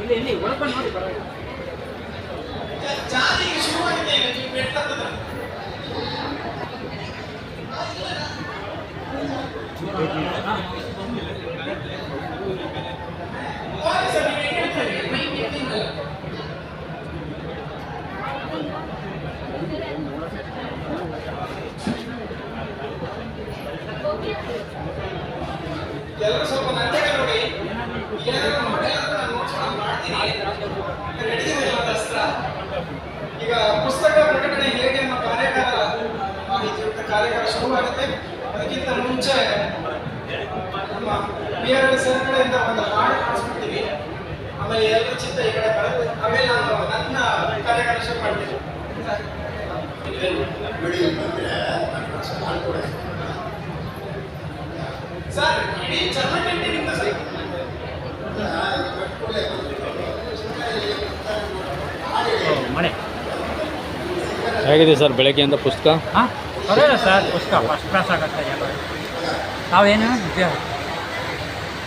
ಇಲ್ಲಿ ಇಲ್ಲಿ ಒಳಕೊಂಡು ನೋಡಿ ಪರವಾಗಿಲ್ಲ ಜಾರಿಗೆ ಶುರುವಾಗಿದೆ ಈಗ ನೀವು ಬೆಟ್ಟದ ಓಕೆ ಸರ್ ನೀವು ಹೆಂಗೆ ಹೇಳ್ತೀರಿ? ಮೈ ಗೆದ್ದಿದ್ದಲ್ಲ. ಎಲ್ಲರೂ ಸ್ವಲ್ಪ ಈಗ ಪುಸ್ತಕ ಪ್ರಕಟಣೆ ಹೇಗೆ ನಮ್ಮ ಕಾರ್ಯಕಾಲ ಮಾಹಿತಿಯುಕ್ತ ಕಾರ್ಯಕಾಲ ಶುರುವಾಗುತ್ತೆ ಅದಕ್ಕಿಂತ ಮುಂಚೆ ನಮ್ಮ ಬಿ ಆರ್ ಎಲ್ ಸರ್ ಕಡೆಯಿಂದ ಒಂದು ಹಾಡು ಕಳಿಸ್ಬಿಡ್ತೀವಿ. ಆಮೇಲೆ ಎಲ್ಲ ಚಿತ್ತ ಈ ಕಡೆ ಬರುತ್ತೆ. ಆಮೇಲೆ ನಾನು ನನ್ನ ಕಾರ್ಯಕಾಲ ಶುರು ಮಾಡ್ತೀನಿ. ಸರ್ ಇಡೀ ಚರ್ಮಕಂಟಿನಿಂದ ಸರ್ ಮಳೆ ಹೇಗಿದೆ ಸರ್ ಬೆಳಗ್ಗೆಯಿಂದ ಪುಸ್ತಕ? ಹಾಂ ಸರ್ ಪುಸ್ತಕ ಫಸ್ಟ್ ಕ್ಲಾಸ್ ಆಗುತ್ತೆ ವಿದ್ಯಾರ್ಥಿ